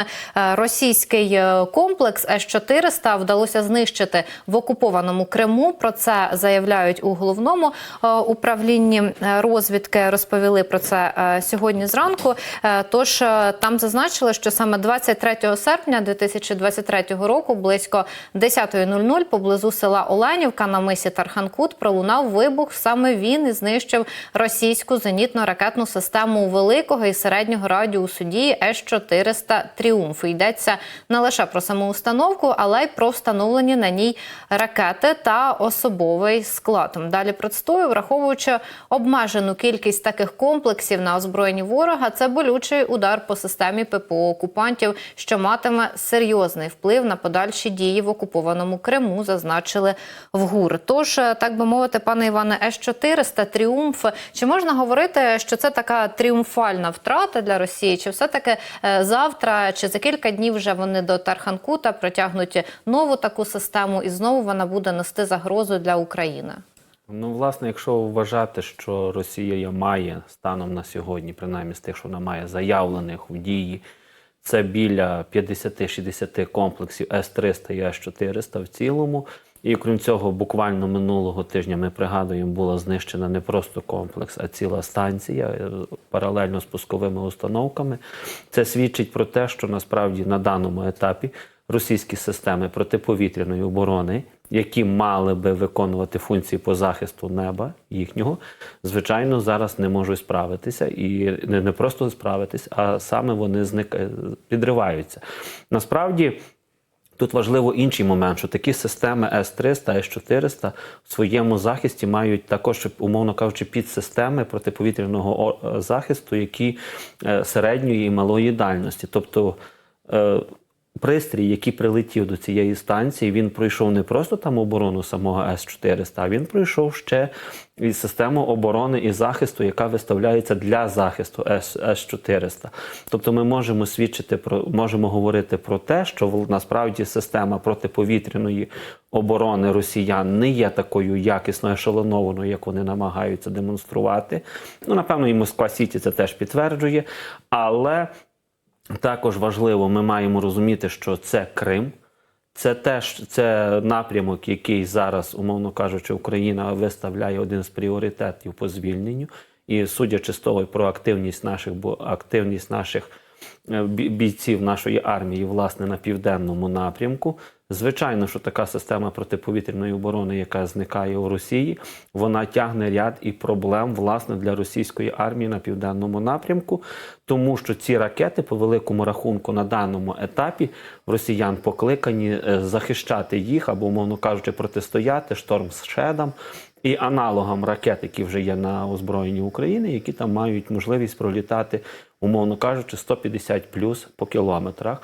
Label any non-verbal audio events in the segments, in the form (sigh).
Е, Російський е, комплекс С-400 вдалося знищити в окупованому Криму. Про це заявляють у головному е, управлінні розвідки. Розповіли про це сьогодні зранку. Тож там зазначили, що саме 23 серпня 2023 року, близько 10.00 поблизу села Оленівка на мисі Тарханкут пролунав вибух. Саме він і знищив російську зенітно-ракетну систему великого і середнього радіусу дії С-400 Тріумф. Йдеться не лише про саму установку, але й про встановлені на ній ракети та особовий склад. Далі процитую, враховуючи обмежену кількість таких комплексів на озброєнні ворога, це болючий удар по системі ППО окупантів, що матиме серйозний вплив на подальші дії в окупованому Криму, зазначили в ГУР. Тож, е, так би мовити, пане Іване, С-400 Тріумф. Чи можна говорити, що це така тріумфальна втрата для Росії? Чи все таки завтра, чи за кілька днів вже вони до Тарханкута протягнуть нову таку систему, і знову вона буде нести загрозу для України? Ну, власне, якщо вважати, що Росія має станом на сьогодні, принаймні з тих, що вона має заявлених у дії, це біля 50-60 комплексів С-300 і С-400 в цілому. І крім цього, буквально минулого тижня ми пригадуємо, була знищена не просто комплекс, а ціла станція е, паралельно з пусковими установками. Це свідчить про те, що насправді на даному етапі російські системи протиповітряної оборони, які мали би виконувати функції по захисту неба їхнього, звичайно, зараз не можуть справитися і не, просто справитись, а саме вони зник... підриваються. Насправді. Тут важливо інший момент, що такі системи С-300, С-400 в своєму захисті мають також, умовно кажучи, підсистеми протиповітряного захисту, які е, середньої і малої дальності. Тобто е, пристрій, який прилетів до цієї станції, він пройшов не просто там оборону самого С-400, а він пройшов ще і систему оборони і захисту, яка виставляється для захисту С- С-400. Тобто ми можемо свідчити про можемо говорити про те, що насправді система протиповітряної оборони росіян не є такою якісно ешелонованою, як вони намагаються демонструвати. Ну, напевно, і Москва Сіті це теж підтверджує, але також важливо, ми маємо розуміти, що це Крим. Це теж це напрямок, який зараз, умовно кажучи, Україна виставляє один з пріоритетів по звільненню. І судячи з того про активність наших, бо активність наших е, бійців нашої армії, власне, на південному напрямку. Звичайно, що така система протиповітряної оборони, яка зникає у Росії, вона тягне ряд і проблем власне для російської армії на південному напрямку, тому що ці ракети, по великому рахунку, на даному етапі росіян покликані е, захищати їх або, умовно кажучи, протистояти шторм з шедам і аналогам ракет, які вже є на озброєнні України, які там мають можливість пролітати, умовно кажучи, 150 плюс по кілометрах.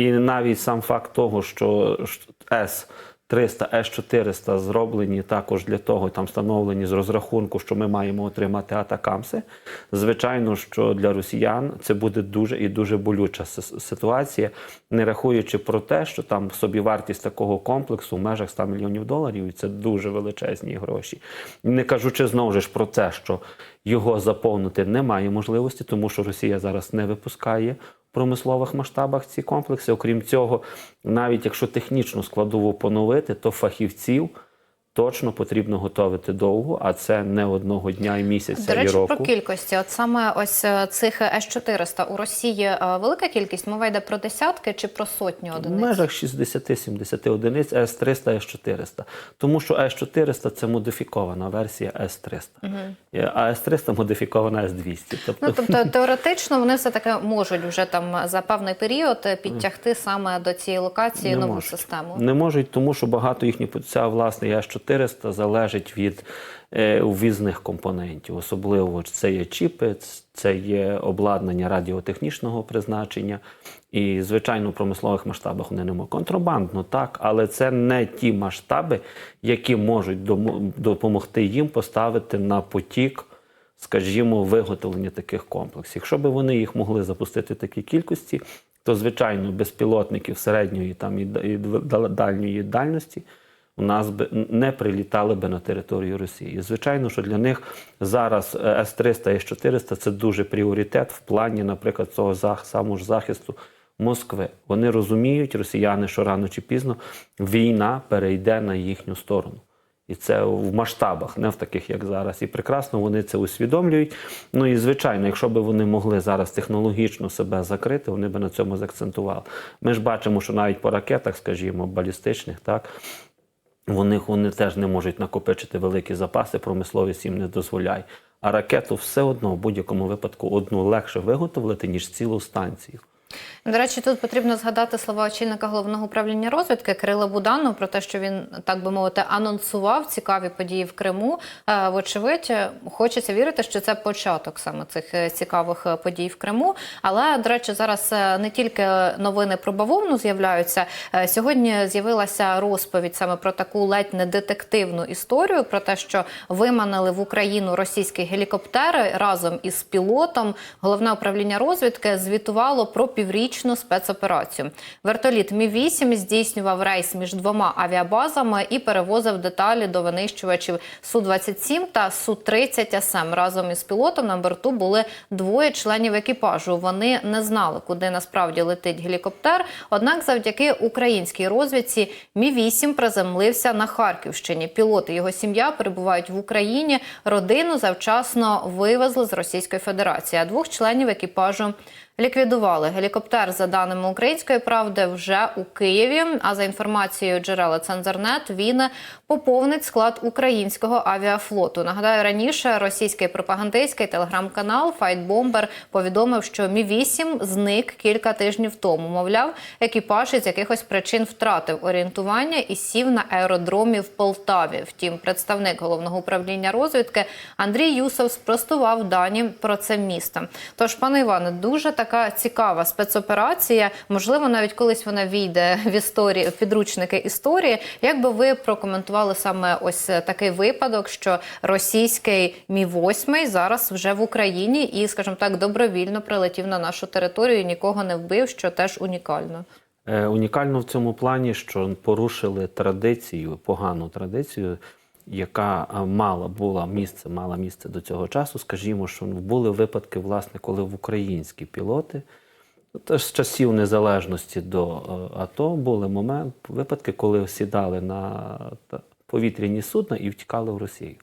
І навіть сам факт того, що С 300 С-400 зроблені також для того, там встановлені з розрахунку, що ми маємо отримати атакамси. Звичайно, що для росіян це буде дуже і дуже болюча ситуація, не рахуючи про те, що там собівартість такого комплексу в межах 100 мільйонів доларів, і це дуже величезні гроші. Не кажучи знову ж про те, що його заповнити немає можливості, тому що Росія зараз не випускає промислових масштабах ці комплекси. Окрім цього, навіть якщо технічну складову поновити, то фахівців точно потрібно готувати довго, а це не одного дня і місяця До речі, і року. про кількості. От саме ось е, цих С-400 у Росії е, велика кількість. Мова йде про десятки чи про сотні В одиниць? межах 60-70 одиниць С-300, С-400. Тому що С-400 – це модифікована версія С-300. А С-300 – модифікована С-200. Тобто, Ну тобто (laughs) теоретично вони все таки можуть вже там за певний період е, підтягти саме до цієї локації Не нову можуть. систему. Не можуть, тому що багато їхніх ця власне С-400 залежить від е, ввізних компонентів. Особливо це є чіпи, це є обладнання радіотехнічного призначення. І, звичайно, в промислових масштабах вони не можуть. Контрабандно, так, але це не ті масштаби, які можуть допомогти їм поставити на потік скажімо, виготовлення таких комплексів. Якщо б вони їх могли запустити в такій кількості, то звичайно безпілотників середньої там і да- і дал- дальньої дальності у нас би не прилітали би на територію Росії. Звичайно, що для них зараз е, С-300 і С-400 це дуже пріоритет в плані, наприклад, цього самого ж захисту Москви. Вони розуміють, росіяни, що рано чи пізно війна перейде на їхню сторону. І це в масштабах, не в таких, як зараз. І прекрасно вони це усвідомлюють. Ну і звичайно, якщо б вони могли зараз технологічно себе закрити, вони б на цьому заакцентували. Ми ж бачимо, що навіть по ракетах, скажімо, балістичних, так. Вони, вони теж не можуть накопичити великі запаси, промисловість їм не дозволяє. А ракету все одно в будь-якому випадку одну легше виготовити, ніж цілу станцію. До речі, тут потрібно згадати слова очільника головного управління розвідки Кирила Буданова про те, що він так би мовити анонсував цікаві події в Криму. Е, Вочевидь, хочеться вірити, що це початок саме цих е, цікавих е, подій в Криму. Але до речі, зараз не тільки новини про бавовну з'являються. Сьогодні з'явилася розповідь саме про таку ледь не детективну історію, про те, що виманили в Україну російські гелікоптери разом із пілотом. Головне управління розвідки звітувало про піврічну спецоперацію. Вертоліт Мі 8 здійснював рейс між двома авіабазами і перевозив деталі до винищувачів су 27 та су 30 СМ. Разом із пілотом на борту були двоє членів екіпажу. Вони не знали, куди насправді летить гелікоптер. Однак, завдяки українській розвідці, Мі 8 приземлився на Харківщині. Пілот і його сім'я перебувають в Україні. Родину завчасно вивезли з Російської Федерації. А двох членів екіпажу Ліквідували гелікоптер, за даними української правди, вже у Києві. А за інформацією джерела Цензорнет, він поповнить склад українського авіафлоту. Нагадаю, раніше російський пропагандистський телеграм-канал Файтбомбер повідомив, що Мі 8 зник кілька тижнів тому. Мовляв, екіпаж із якихось причин втратив орієнтування і сів на аеродромі в Полтаві. Втім, представник головного управління розвідки Андрій Юсов спростував дані про це місто. Тож, пане Іване, дуже така цікава спецоперація. Можливо, навіть колись вона війде в історії в підручники історії. Як би ви прокоментували саме ось такий випадок, що російський мі 8 зараз вже в Україні і, скажімо так, добровільно прилетів на нашу територію, і нікого не вбив, що теж унікально. Е, унікально в цьому плані, що порушили традицію, погану традицію, яка е, мала була місце, мала місце до цього часу. Скажімо, що були випадки, власне, коли в українські пілоти. ну, Теж з часів незалежності до е, АТО були момент, випадки, коли сідали на повітряні судна і втікали в Росію.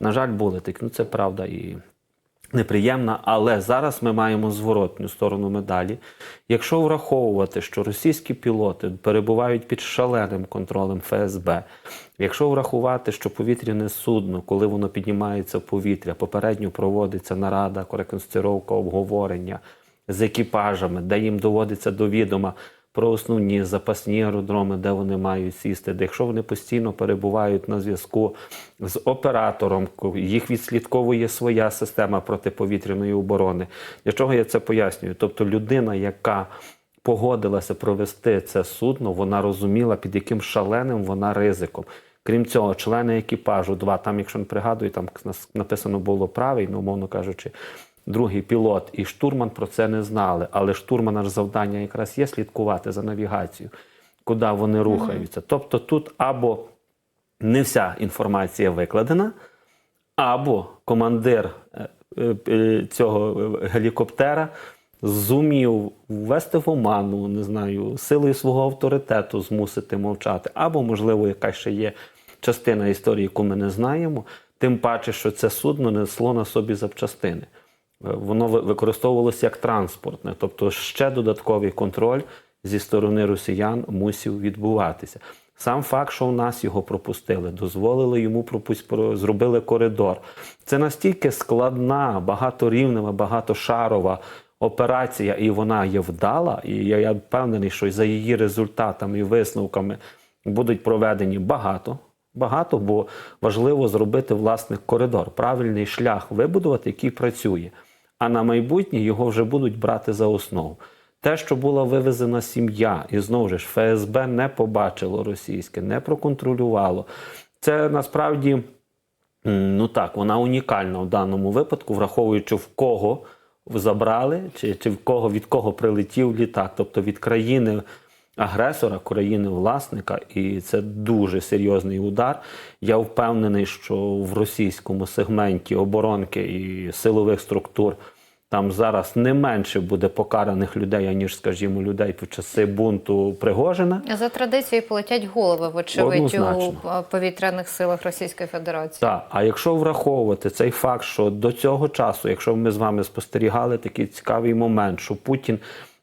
На жаль, були такі. Ну, це правда і неприємна, але зараз ми маємо зворотню сторону медалі. Якщо враховувати, що російські пілоти перебувають під шаленим контролем ФСБ, якщо врахувати, що повітряне судно, коли воно піднімається в повітря, попередньо проводиться нарада, реконструйовка, обговорення з екіпажами, де їм доводиться до відома про основні запасні аеродроми, де вони мають сісти, де якщо вони постійно перебувають на зв'язку з оператором, їх відслідковує своя система протиповітряної оборони. Для чого я це пояснюю? Тобто людина, яка погодилася провести це судно, вона розуміла, під яким шаленим вона ризиком. Крім цього, члени екіпажу, два, там, якщо не пригадую, там написано було правий, ну, умовно кажучи, другий пілот і штурман про це не знали. Але штурмана ж завдання якраз є слідкувати за навігацією, куди вони рухаються. Тобто тут або не вся інформація викладена, або командир е, е, цього е, гелікоптера зумів ввести в оману, не знаю, силою свого авторитету змусити мовчати, або, можливо, якась ще є частина історії, яку ми не знаємо, тим паче, що це судно несло на собі запчастини. Е, Воно ви- використовувалося як транспортне, тобто ще додатковий контроль зі сторони росіян мусив відбуватися. Сам факт, що в нас його пропустили, дозволили йому пропусть, про- зробили коридор. Це настільки складна, багаторівнева, багатошарова операція, і вона є вдала. І я, я впевнений, що за її результатами і висновками будуть проведені багато. Багато, бо важливо зробити власне коридор, правильний шлях вибудувати, який працює. А на майбутнє його вже будуть брати за основу. Те, що була вивезена сім'я, і знову ж ФСБ не побачило російське, не проконтролювало. Це насправді Ну так, вона унікальна в даному випадку, враховуючи в кого забрали, чи, чи в кого від кого прилетів літак, тобто від країни агресора, країни власника, і це дуже серйозний удар. Я впевнений, що в російському сегменті оборонки і силових структур Там зараз не менше буде покараних людей, аніж, скажімо, людей під часи бунту Пригожина. За традицією полетять голови, вочевидь, у повітряних силах Російської Федерації. Так, а якщо враховувати цей факт, що до цього часу, якщо ми з вами спостерігали такий цікавий момент, що Путін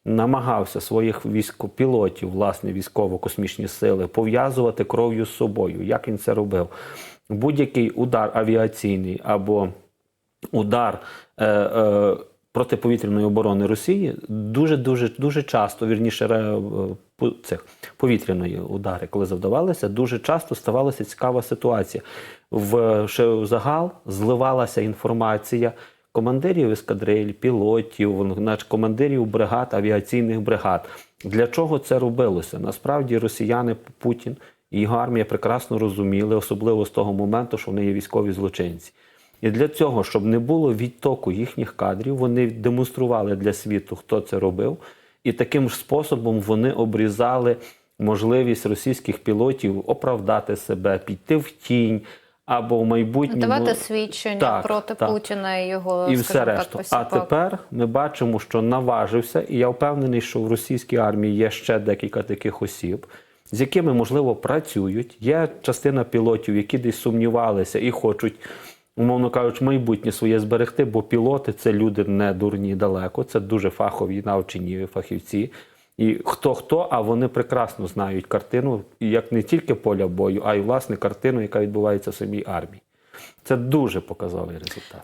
намагався своїх військопілотів, власне, військово-космічні сили, пов'язувати кров'ю з собою. Як він це робив? Будь-який удар авіаційний або удар е, е, протиповітряної оборони Росії дуже дуже дуже часто, вірніше е, цих повітряної удари, коли завдавалися, дуже часто ставалася цікава ситуація. В в загал зливалася інформація командирів ескадриль, пілотів, значить, командирів бригад, авіаційних бригад. Для чого це робилося? Насправді росіяни Путін і його армія прекрасно розуміли, особливо з того моменту, що вони є військові злочинці. І для цього, щоб не було відтоку їхніх кадрів, вони демонстрували для світу, хто це робив, і таким ж способом вони обрізали можливість російських пілотів оправдати себе, піти в тінь або в майбутньому Давати свідчення Так, проти так. Путіна і його і все скажімо так, решту. А тепер ми бачимо, що наважився, і я впевнений, що в російській армії є ще декілька таких осіб, з якими можливо працюють. Є частина пілотів, які десь сумнівалися і хочуть. Умовно кажучи, майбутнє своє зберегти, бо пілоти це люди не дурні далеко, це дуже фахові навчені фахівці. І хто хто, а вони прекрасно знають картину, як не тільки поля бою, а й власне картину, яка відбувається в самій армії. Це дуже показовий результат.